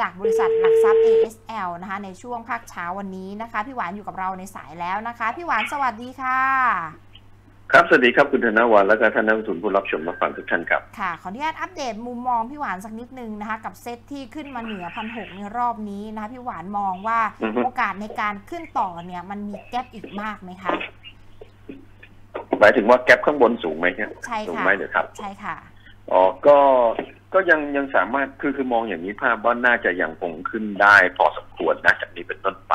จากบริษัทหลักทรัพย์ ASL นะคะในช่วงภาคเช้าวันนี้นะคะ พี่หวานอยู่กับเราในสายแล้วนะคะ พี่หวานสวัสดีค่ะ ครับสวัสดีครับคุณธนวัลและก็ท่านนักลงทุนผู้รับชมรับฟังทุกท่านครับค่ะขออนุญาตอัปเดตมุมมองพี่หวานสักนิดนึงนะคะกับเซตที่ขึ้นมาเหนือพันหกในรอบนี้นะคะพี่หวานมองว่าอือฮึโอกาสในการขึ้นต่อเนี่ยมันมีแกลบอีกมากไหมคะหมายถึงว่าแก๊ปข้างบนสูงไหมครับใช่สูงค่ะไหมเดี๋ยวครับ ใช่ค่ะอ๋อก็ ก็ยังยังสามารถคือคือมองอย่างนี้ภาพว่าน่าจะยังคงขึ้นได้พอสมควรนะจากนี้เป็นต้นไป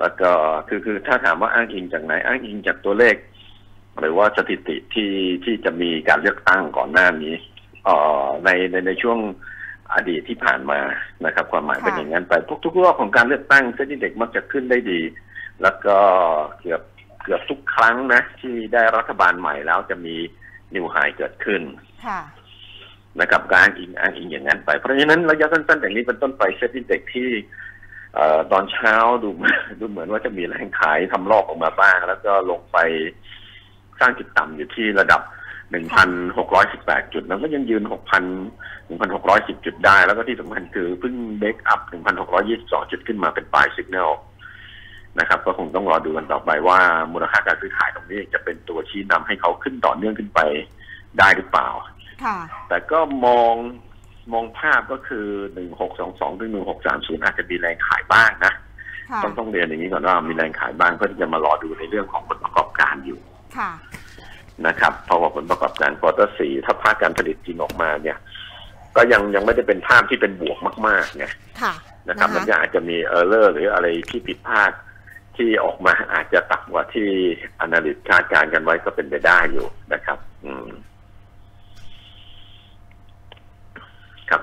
แล้วก็คือคือถ้าถามว่าอ้างอิงจากไหนอ้างอิงจากตัวเลข หรือว่าสถิติที่ที่จะมีการเลือกตั้งก่อนหน้านี้เอ่อในในในช่วงอดีตที่ผ่านมานะครับ ความหมายค่ะเป็นอย่างนั้นไปทุกทุกรอบของการเลือกตั้งเส้นที่เด็กมักจะขึ้นได้ดี แล้วก็เกือบเกือบทุกครั้งนะ ที่ได้รัฐบาลใหม่แล้วจะมีนิวไฮเกิดขึ้นค่ะ นะครับก็อ้างอิงอ้างอิงอย่างนั้นไป เพราะฉะนั้นระยะสั้นๆจากนี้เป็นต้นไปเซ็ตที่เด็กที่ตอนเช้าดูดูเหมือนว่าจะมีแรงขายทำรอบออกมาบ้าง แล้วก็ลงไปสร้างจุดต่ำอยู่ที่ระดับ 1,618 จุด แล้วก็ยังยืน 6,000 1,610 จุดได้ แล้วก็ที่สำคัญคือเพิ่งเบรกอัพ 1,622 จุดขึ้นมาเป็นปลายสัญญาณนะครับ ก็คงต้องรอดูกันต่อไปว่ามูลค่าการซื้อขายตรงนี้จะเป็นตัวชี้นำให้เขาขึ้นต่อเนื่องขึ้นไปได้หรือเปล่า แต่ก็มองมองภาพก็คือหนึ่งหกสองสองถึงหนึ่งหกสามศูนย์อาจจะมีแรงขายบ้างนะค่ะต้องต้องเรียนอย่างนี้ก่อนว่ามีแรงขายบ้างเพื่อที่จะมารอดูในเรื่องของผลประกอบการอยู่ค่ะนะครับเพราะว่าผลประกอบการควอเตอร์สี่ถ้าภาคการผลิตจริงออกมาเนี่ย ก็ยังยังไม่ได้เป็นภาพที่เป็นบวกมากๆไงค่ะนะครับนะคะมันยังอาจจะมีเออร์เลอร์หรืออะไรที่ผิดพลาดที่ออกมาอาจจะต่ำกว่าที่อนาลิตคาดการณ์กันไว้ก็เป็นไปได้อยู่นะครับ อืม ครับ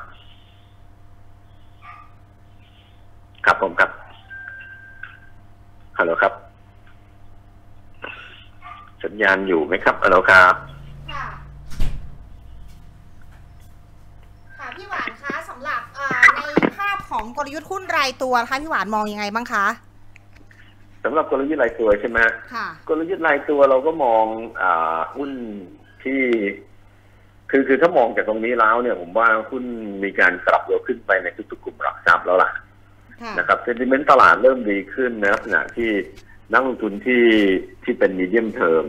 ครับ ผมครับฮัลโหลครับ สัญญาณอยู่ไหมครับฮัลโหลครับค่ะค่ะพี่หวานคะสำหรับเอ่อในภาพของกลยุทธ์หุ้นรายตัวนะคะพี่หวานมองยังไงบ้างคะสำหรับกลยุทธ์รายตัวใช่ไหมฮะค่ะกลยุทธ์รายตัวเราก็มองอาหุ้นที่คือคือถ้ามองจากตรงนี้แล้วเนี่ยผมว่าหุ้นมีการปรับตัวขึ้นไปในทุกๆกลุ่มหลักทรัพย์แล้วล่ะค่ะ นะครับเซนติเมนต์ตลาดเริ่มดีขึ้นในลักษณะที่นักลงทุนที่ที่เป็นมีเดียมเทอม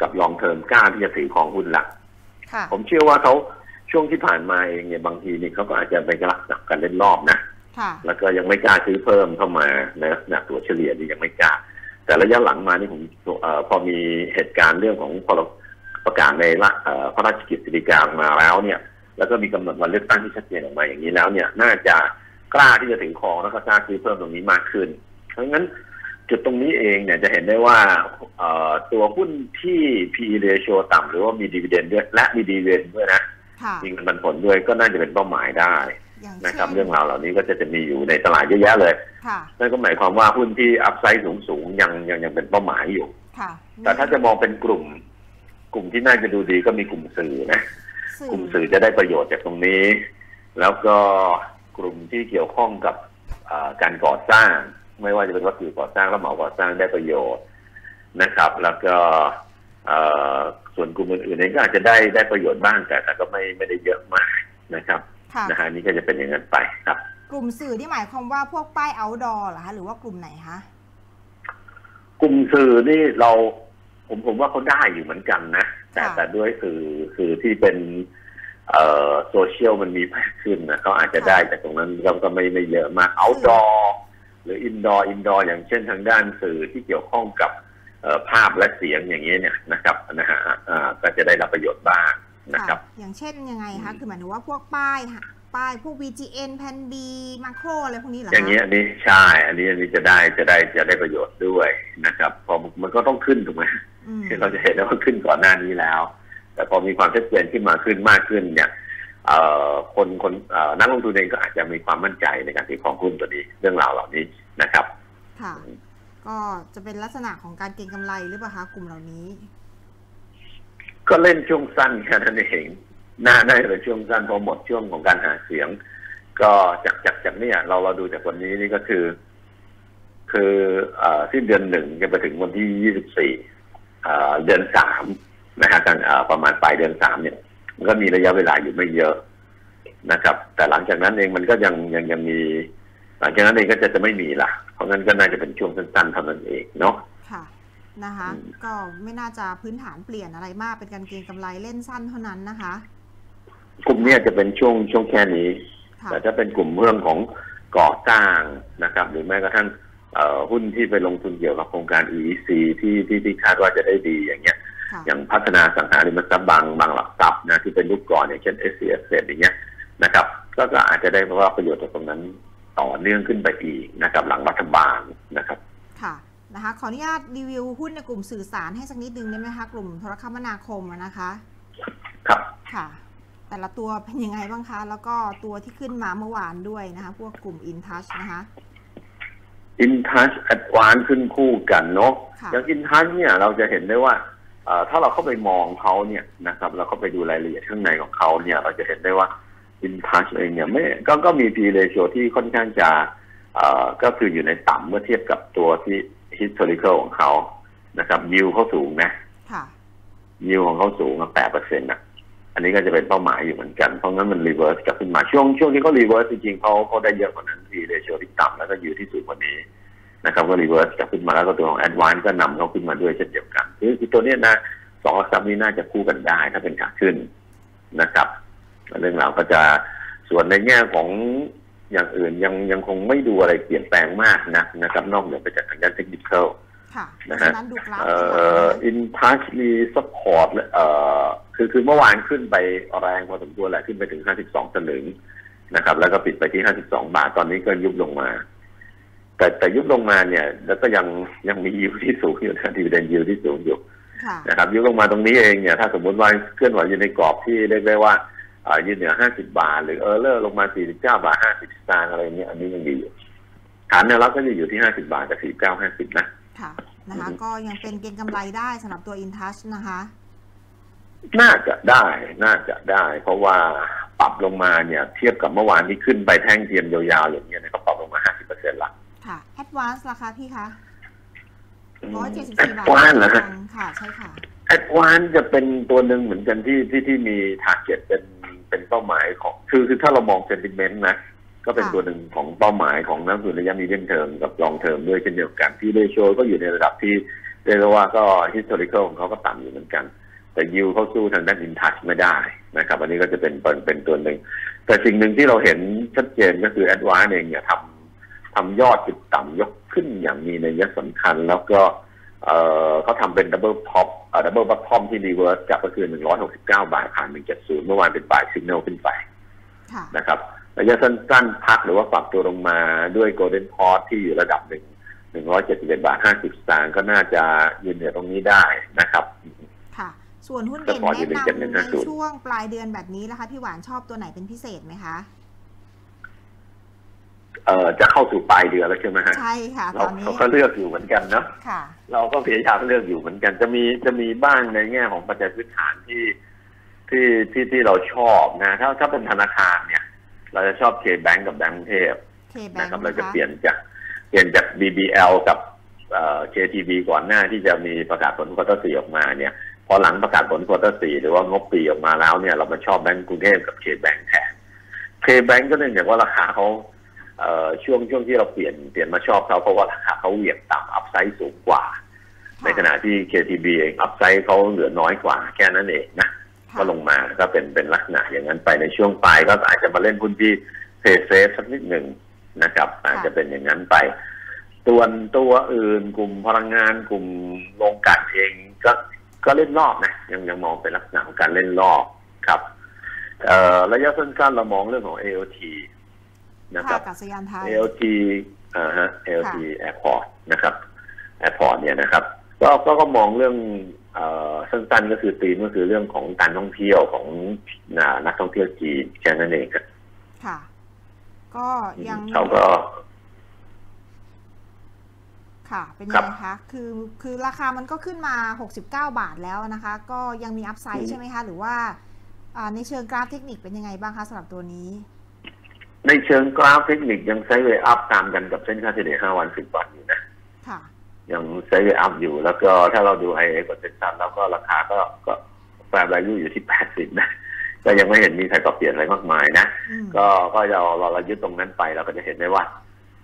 กับลองเทอมกล้าที่จะถือของหุ้นหลักค่ะผมเชื่อว่าเขาช่วงที่ผ่านมาเองเนี่ยบางทีนี่เขาก็อาจจะไปลักษณะการเล่นรอบนะค่ะแล้วก็ยังไม่กล้าซื้อเพิ่มเข้ามาในลักษณะตัวเฉลี่ยนี่ยังไม่กล้า แต่ระยะหลังมานี่ผมเออพอมีเหตุการณ์เรื่องของพรประกาศในละเอ่อพระราชกิจสิกาออกมาแล้วเนี่ย แล้วก็มีกำหนดวันเลือกตั้งที่ชัดเจนออกมาอย่างนี้แล้วเนี่ย น่าจะ กล้าที่จะถือครองแล้วก็กล้าซื้อเพิ่มตรงนี้มากขึ้น เพราะงั้นจุดตรงนี้เองเนี่ยจะเห็นได้ว่าเอ่อตัวหุ้นที่ PE ratio ต่ำหรือว่ามีดีเวเดนด้วยและมีดีเวเดนด้วยนะค่ะมีเงินปันผลด้วยก็น่าจะเป็นเป้าหมายได้อย่างนะเช่ครับนเรื่องราวเหล่านี้ก็จะจะมีอยู่ในตลาดเยอะแยะเลยค่ะนั่นก็หมายความว่าหุ้นที่อัพไซด์สูงๆยังยังยังเป็นเป้าหมายอยู่ค่ะแต่ถ้าจะมองเป็นกลุ่ม กลุ่มที่น่าจะดูดีก็มีกลุ่มสื่อนะสื่อกลุ่มสื่อจะได้ประโยชน์จากตรงนี้ แล้วก็ กลุ่มที่เกี่ยวข้องกับอ่าการก่อสร้าง ไม่ว่าจะเป็นวัสดุก่อสร้างและเหมาก่อสร้างได้ประโยชน์นะครับ แล้วก็เอ่อส่วนกลุ่มอื่นๆเองก็อาจจะได้ได้ประโยชน์บ้างแต่แต่ก็ไม่ไม่ได้เยอะมากนะครับค่ะนะฮะนี่ก็จะเป็นอย่างนั้นไปครับ กลุ่มสื่อที่หมายความว่าพวกป้าย outdoor เหรอคะหรือว่ากลุ่มไหนคะกลุ่มสื่อนี่เราผมผมว่าเขาได้อยู่เหมือนกันนะแต่ค่ะแต่ด้วยสื่อสื่อที่เป็น เอ่อโซเชียลมันมีมากขึ้นนะเขาอาจจะได้แต่ตรงนั้นเราก็ไม่ไม่เยอะมากเอาดอหรืออินดอร์อินดอร์อย่างเช่นทางด้านสื่อที่เกี่ยวข้องกับเอ่อภาพและเสียงอย่างนี้ยเนี่ยนะครับนะฮะอ่าก็จะได้รับประโยชน์บ้างนะครับค่ะอย่างเช่นยังไงคะอืมคือหมายถึงว่าพวกป้ายค่ะป้ายพวก VGN แพนบีมาโครอะไรพวกนี้เหรอคะอย่างนี้ยอันนี้ใช่อันนี้อันนี้จะได้จะได้จะได้ประโยชน์ด้วยนะครับเพอมันก็ต้องขึ้นถูกไหมอืมที่เราจะเห็นได้ว่าขึ้นก่อนหน้านี้แล้ว แต่พอมีความชัดเจนขึ้นมาขึ้นมากขึ้นเนี่ยเอ่อคนคนเอ่อนักลงทุนเองก็อาจจะมีความมั่นใจในการถือครองหุ้นตัวนี้เรื่องราวเหล่านี้นะครับ ค่ะ ก็จะเป็นลักษณะของการเก็งกำไรหรือเปล่าคะกลุ่มเหล่านี้ ก็เล่นช่วงสั้นแค่นั้นเองน่าน่าจะเป็นช่วงสั้นพอหมดช่วงของการหาเสียง ก็จากจากจากเนี่ยเราเราดูจากวันนี้นี่ก็คือ คือเอ่อสิ้นเดือนหนึ่งจะไปถึงวันที่ยี่สิบสี่เดือนสาม นะฮะกันเอ่อประมาณปลายเดือนสามเนี่ย มันก็มีระยะเวลาอยู่ไม่เยอะนะครับ แต่หลังจากนั้นเองมันก็ยังยังยังมี หลังจากนั้นเองก็จะจะไม่มีละเพราะงั้นก็น่าจะเป็นช่วงสั้นๆเท่านั้นเองเนาะค่ะนะคะอืมก็ไม่น่าจะพื้นฐานเปลี่ยนอะไรมากเป็นการเก็งกำไรเล่นสั้นเท่านั้นนะคะกลุ่มเนี้ยจะเป็นช่วงช่วงแค่นี้ค่ะแต่ถ้าเป็นกลุ่มเรื่องของก่อสร้างนะครับ หรือแม้กระทั่งเอ่อหุ้นที่ไปลงทุนเกี่ยวกับโครงการ EEC ที่ที่ที่คาดว่าจะได้ดีอย่างเงี้ยค่ะ อย่างพัฒนาสังหาริมทรัพย์บางบางหลักทรัพย์นะที่เป็นรูปก่อนอย่างเช่น s c s อย่างเงี้ยนะครับก็ก็อาจจะได้รับประโยชน์จากตรงนั้นต่อเนื่องขึ้นไปอีกนะครับหลังรัฐบาลนะครับค่ะนะคะขออนุญาตรีวิวหุ้นในกลุ่มสื่อสารให้สักนิดนึงได้ไหมคะกลุ่มโทรคมนาคมอะนะคะครับค่ะ แต่ละตัวเป็นยังไงบ้างคะ แล้วก็ตัวที่ขึ้นมาเมื่อวานด้วยนะคะ พวกกลุ่ม InTouch นะคะ InTouch Advance ขึ้นคู่กันเนาะค่ะอย่าง InTouch เนี่ยเราจะเห็นได้ว่าเอ่อ ถ้าเราเข้าไปมองเขาเนี่ยนะครับเราเข้าไปดูรายละเอียดข้างในของเขาเนี่ย เราจะเห็นได้ว่า InTouch เองเนี่ยไม่ก็ก็มี P ratio ที่ค่อนข้างจะเอ่อก็คืออยู่ในต่ำเมื่อเทียบกับตัวที่ historical ของเขานะครับ yield เขาสูงนะค่ะ yield ของเขาสูงแปดเปอร์เซ็นต์นะอันนี้ก็จะเป็นเป้าหมายอยู่เหมือนกัน เพราะงั้นมัน reverse กลับขึ้นมาช่วงช่วงที่เขา reverse จริงๆเขาเขาได้เยอะกว่านั้น P ratio ที่ต่ำแล้วก็ yield ที่สูงกว่านี้ นะครับก็รีเวิร์สกลับขึ้นมาแล้วก็ตัวของแอดวานก็นำเขาขึ้นมาด้วยเช่นเดียวกันคือคือตัวเนี้ยนะสองหลักทรัพย์นี้น่าจะคู่กันได้ถ้าเป็นขาขึ้นนะครับ เรื่องราวก็จะส่วนในแง่ของอย่างอื่นยังยังคงไม่ดูอะไรเปลี่ยนแปลงมากนะนะครับ นอกเหนือไปจากทางด้านเทคนิคค่ะเพนะราะฮะฉะนั้นดูกราฟเอ่เป็นหลักอนะอินทัชมีสปอร์ตเอ่อคือคือเมื่อวานขึ้นไปแรงพอสมควรแหละขึ้นไปถึง 52สลึงนะครับ แล้วก็ปิดไปที่ 52 บาทตอนนี้ก็ยุบลงมา แต่แต่ยุบลงมาเนี่ย แล้วก็ยังยังมียิวที่สูงอยู่นะดีเดนยิวที่สูงอยู่ค่ะนะครับยุบลงมาตรงนี้เองเนี่ยถ้าสมมติว่าเคลื่อนไหวอยู่ในกรอบที่เรียกได้ว่าอ่ายืนเหนือ50บาท หรือเออร์เลอร์ลงมา49บาท50สตางค์อะไรเงี้ยอันนี้ยังดีอยู่ฐานแนวรับก็จะอยู่ที่50บาทกับ49 50นะค่ะนะคะอือฮึก็ยังเป็นเก็งกำไรได้สำหรับตัว InTouch นะคะ น่าจะได้น่าจะได้ เพราะว่าปรับลงมาเนี่ย เทียบกับเมื่อวานที่ขึ้นไปแท่งเทียมยาวๆอย่างเงี้ยเนี่ยก็ปรับลงมา50%ละ ค่ะ Advance ราคาพี่คะอืมร้อยเจ็ดสิบแอสี่ดบาทวานเหรอฮะค่ะ ใช่ค่ะแอดวานจะเป็นตัวหนึ่งเหมือนกันที่ที่ที่มีทาร์เก็ตเป็นเป็นเป้าหมายของคือคือถ้าเรามองเซนติเมนต์นะ ก็เป็นค่ะตัวหนึ่งของเป้าหมายของนักลงทุนระยะมีเดียมเทอมกับลองเทอมด้วยเช่นเดียวกันที่เรโชก็อยู่ในระดับที่เรียกได้ว่าก็ historical ของเขาก็ต่ำอยู่เหมือนกัน แต่ยิวเขาสู้ทางด้านอินทัชไม่ได้นะครับ อันนี้ก็จะเป็นเป็นเป็นตัวหนึ่งแต่สิ่งหนึ่งที่เราเห็นชัดเจนก็คือแอดวานเองเนี่ยทำ ทำยอดจุดต่ำยกขึ้นอย่างมีนัยสำคัญ แล้วก็เอ่อเขาทำเป็นดับเบิลท็อปเอ่อดับเบิลบัตทอมที่รีเวิร์สกลับก็คือ169บาทผ่าน170เมื่อวานเป็นปลายสิกแนลขึ้นไปค่ะนะครับระยะสั้นๆพักหรือว่าปรับตัวลงมาด้วยโกลเด้นพอสที่อยู่ระดับหนึ่ง171บาท50สตางค์ก็น่าจะยืนเหนือตรงนี้ได้นะครับ ค่ะ ส่วนหุ้นก็เด่นพออยู่แนะในนำใน7-1-5-0ช่วงปลายเดือนแบบนี้นะคะพี่หวานชอบตัวไหนเป็นพิเศษไหมคะ เอ่อจะเข้าสู่ปลายเดือนแล้วใช่ไหมฮะใช่ค่ะตเราอนนี้เราก็เลือกอยู่เหมือนกันเนาะค่ะ เราก็พยายามเลือกอยู่เหมือนกัน จะมีจะมีบ้างในแง่ของปัจจัยพื้นฐานที่ที่ที่ที่เราชอบนะถ้าถ้าเป็นธนาคารเนี่ย เราจะชอบเคแบงก์กับแบงก์กรุงเทพเคแบงนะครับค์เรานะจะคะเปลี่ยนจากเปลี่ยนจาก BBL กับเอ่อ KTB ก่อนหน้าที่จะมีประกาศผลควอเตอร์สี่ออกมาเนี่ยพอหลังประกาศผลควอเตอร์สี่หรือว่างบปีออกมาแล้วเนี่ยเรามาชอบแบงก์กรุงเทพกับเคแบงก์แทนเคแบงก์ก็เนื่องจากว่าราคาเขาเอ่อ ช่วงช่วงที่เราเปลี่ยนเปลี่ยนมาชอบเขาเพราะว่าราคาเขาเหวี่ยงต่ำอัพไซด์สูงกว่า ในขณะที่ KTB เองอัพไซด์เขาเหลือน้อยกว่า แค่นั้นเองนะค่ะก็ลงมาก็เป็นเป็นลักษณะอย่างนั้นไปในช่วงปลายก็อาจจะมาเล่นหุ้นที่เพย์เซฟสักนิดหนึ่งนะครับ อาจจะเป็นอย่างนั้นไปตัวนตัวอื่นกลุ่มพลังงานกลุ่มโรงกลั่นเองก็ก็เล่นรอบนะยังยังมองเป็นลักษณะของการเล่นรอบครับ เอ่อระยะสั้นๆเรามองเรื่องของ AOT นะคท่ารับอากาศยานไทย ALT อ่าฮะ ALT Airport นะครับ Airport เนี่ยนะครับก็ก็ก็มองเรื่องเอ่อสั้นๆก็คือตีมก็คือเรื่องของการท่องเที่ยวของอ่านักท่องเที่ยวจีนแค่นั้นเองครับค่ะ ก็ยังเขาก็ ค่ะ เป็นครัยังบไงคะคือคือราคามันก็ขึ้นมา 69 บาทแล้วนะคะ ก็ยังมีอัพไซอืด์มใช่ไหมคะ หรือว่าอ่าในเชิงกราฟเทคนิคเป็นยังไงบ้างคะสำหรับตัวนี้ ในเชิงกราฟเทคนิคยังไซด์เวย์อัพตามกันกับเส้นค่าเฉลี่ย5วัน 10 วันอยู่นะค่ะยังไซด์เวย์อัพอยู่แล้วก็ถ้าเราดู IA กดเซ็นซันแล้วก็ราคาก็ก็แฟร์ value อยู่ที่ 80 นะ ก็ยังไม่เห็นมีใครปรับเปลี่ยนอะไรมากมายนะอืมก็ก็เราเราเรายึดตรงนั้นไปเราก็จะเห็นได้ว่า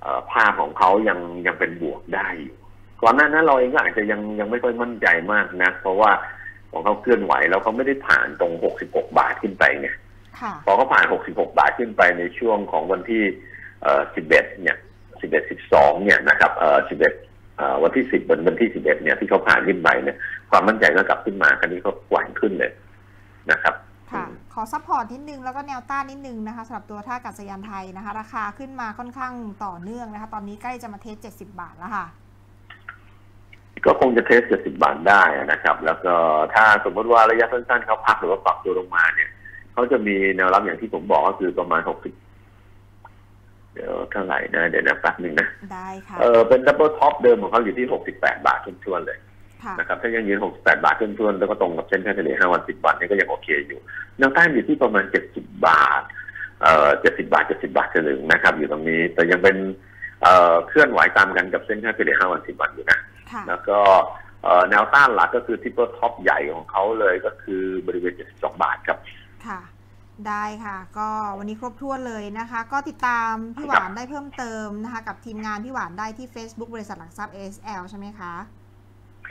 เอ่อภาพของเขายังยังเป็นบวกได้อยู่ก่อนหน้านั้นเราเองก็อาจจะยังยังไม่ค่อยมั่นใจมากนะ เพราะว่าของเขาเคลื่อนไหวแล้วเขาไม่ได้ผ่านตรง 66 บาทขึ้นไปไงค่ะ พอเขาผ่าน 66 บาทขึ้นไปในช่วงของวันที่เอ่อ11 เนี่ย 11 12 เนี่ยนะครับเอ่อ11เอ่อวันที่ 10วันวันที่ 11 เนี่ยที่เขาผ่านขึ้นไปเนี่ย ความมั่นใจก็กลับขึ้นมาคราวนี้ก็หวานขึ้นเลยนะครับค่ะขอซัพพอร์ตนิดนึงแล้วก็แนวต้านนิดนึงนะคะสำหรับตัวท่าอากาศยานไทยนะคะ ราคาขึ้นมาค่อนข้างต่อเนื่องนะคะ ตอนนี้ใกล้จะมาเทส 70 บาทแล้วค่ะ ก็คงจะเทส 70 บาทได้นะครับ แล้วก็ถ้าสมมติว่าระยะสั้นๆเขาพักหรือว่าปรับตัวลงมาเนี่ย เขาจะมีแนวรับอย่างที่ผมบอกก็คือประมาณ60เดี๋ยวเท่าไหร่นะเดี๋ยวนะแป๊บหนึ่งนะได้ค่ะเออเป็นดับเบิลท็อปเดิมของเขาอยู่ที่68บาททวนๆเลยค่ะนะครับถ้ายังยืน 68 บาททวนๆแล้วก็ตรงกับเส้นค่าเฉลี่ย 5 วัน 10 วันนี่ก็ยังโอเคอยู่แนวต้านอยู่ที่ประมาณ 70 บาท เอ่อ 70 บาท 70 บาทจะถึงนะครับ อยู่ตรงนี้ แต่ยังเป็น เอ่อ เคลื่อนไหวตามกันกับเส้นค่าเฉลี่ย 5 วัน 10 วันอยู่นะค่ะแล้วก็ เอ่อ แนวต้านหลักก็คือทิปเปอร์ท็อปใหญ่ของเขาเลยก็คือบริเวณ 72 บาทครับ ค่ะ ได้ค่ะ ก็วันนี้ครบถ้วนเลยนะคะ ก็ติดตามพี่หวานได้เพิ่มเติมนะคะ กับทีมงานพี่หวานได้ที่ Facebook บริษัทหลักทรัพย์ ASL ใช่ไหมคะ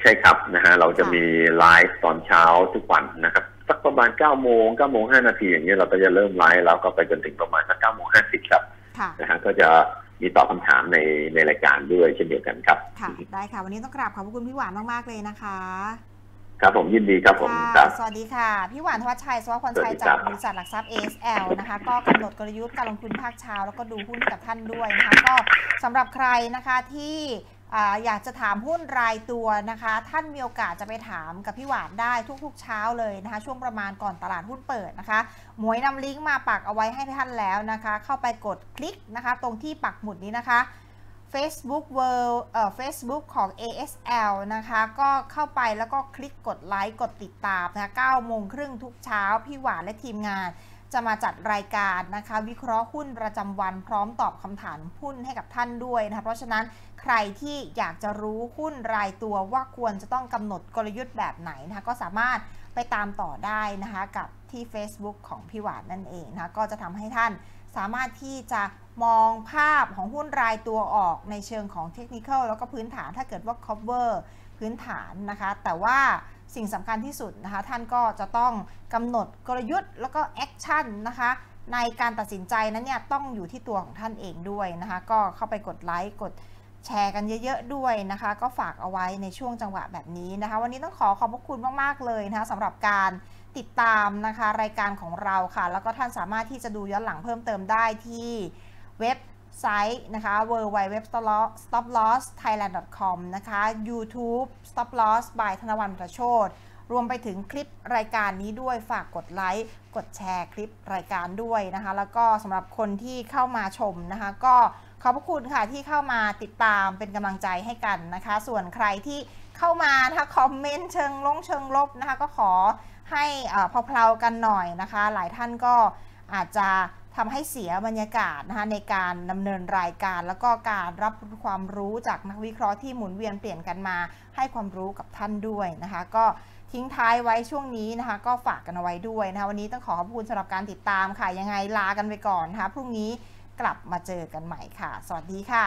ใช่ครับนะฮะเราจะมีไลฟ์ตอนเช้าทุกวันนะครับสักประมาณ9โมง9โมง5นาทีอย่างเงี้ยเราก็จะเริ่มไลฟ์แล้วก็ไปจนถึงประมาณสัก9โมง50ครับค่ะนะฮะก็จะมีตอบคำถามในในรายการด้วยเช่นเดียวกันครับ ค่ะ ได้ค่ะ วันนี้ต้องกราบขอบพระคุณพี่หวานมาก ๆ เลยนะคะ ครับผมยินดีครับผมค่ะครับสวัสดีค่ะ พี่หวานทวัชชัยสวัสดิ์พรชัยสวัสดีคจารักบบริษัทหลักทรัพย์ ASL นะคะ ก็กำหนดกลยุทธ์การลงทุนภาคเช้า แล้วก็ดูหุ้นให้กับท่านด้วยนะคะ ก็สำหรับใครนะคะที่อ่าอยากจะถามหุ้นรายตัวนะคะ ท่านมีโอกาสจะไปถามกับพี่หวานได้ทุกๆเช้าเลยนะคะ ช่วงประมาณก่อนตลาดหุ้นเปิดนะคะ หมวยนำลิงก์มาปักเอาไว้ให้ท่านแล้วนะคะ เข้าไปกดคลิกนะคะ ตรงที่ปักหมุดนี้นะคะ Facebook World เอ่อ Facebook ของ ASL นะคะ ก็เข้าไปแล้วก็คลิกกดไลค์กดติดตามนะคะ9โมงครึ่งทุกเช้า พี่หวานและทีมงานจะมาจัดรายการนะคะ วิเคราะห์หุ้นประจำวันพร้อมตอบคำถามหุ้นให้กับท่านด้วยนะคะเพราะฉะนั้นใครที่อยากจะรู้หุ้นรายตัวว่าควรจะต้องกำหนดกลยุทธ์แบบไหนนะคะก็สามารถไปตามต่อได้นะคะกับ ที่ Facebook ของพี่หวานนั่นเองนะคะก็จะทำให้ท่านสามารถที่จะมองภาพของหุ้นรายตัวออกในเชิงของเทคนิคแล้วก็พื้นฐานถ้าเกิดว่า cover พื้นฐานนะคะ แต่ว่าสิ่งสำคัญที่สุดนะคะ ท่านก็จะต้องกำหนดกลยุทธ์แล้วก็แอคชั่นนะคะในการตัดสินใจนั้นเนี่ยต้องอยู่ที่ตัวของท่านเองด้วยนะคะ ก็เข้าไปกดไลค์กด แชร์กันเยอะๆด้วยนะคะ ก็ฝากเอาไว้ในช่วงจังหวะแบบนี้นะคะ วันนี้ต้องขอขอบพระคุณมากๆเลยนะคะสำหรับการติดตามนะคะ รายการของเราค่ะ แล้วก็ท่านสามารถที่จะดูย้อนหลังเพิ่มเติมได้ที่เว็บไซต์นะคะ www.stoplossthailand.com นะคะ YouTube Stop Loss by ธนวันประโชดรวมไปถึงคลิปรายการนี้ด้วยฝากกดไลค์กดแชร์คลิปรายการด้วยนะคะ แล้วก็สำหรับคนที่เข้ามาชมนะคะ ก็ ขอบพระคุณค่ะที่เข้ามาติดตามเป็นกำลังใจให้กันนะคะ ส่วนใครที่เข้ามาถ้าคอมเมนต์เชิงลงเชิงลบนะคะ ก็ขอให้เอ่อเพลาๆกันหน่อยนะคะ หลายท่านก็อาจจะทำให้เสียบรรยากาศนะคะในการดำเนินรายการ แล้วก็การรับความรู้จากนักวิเคราะห์ที่หมุนเวียนเปลี่ยนกันมา ให้ความรู้กับท่านด้วยนะคะ ก็ทิ้งท้ายไว้ช่วงนี้นะคะ ก็ฝากกันเอาไว้ด้วยนะคะ วันนี้ต้องขอขอบคุณสำหรับการติดตามค่ะยังไงลากันไปก่อนนะคะพรุ่งนี้ กลับมาเจอกันใหม่ค่ะ สวัสดีค่ะ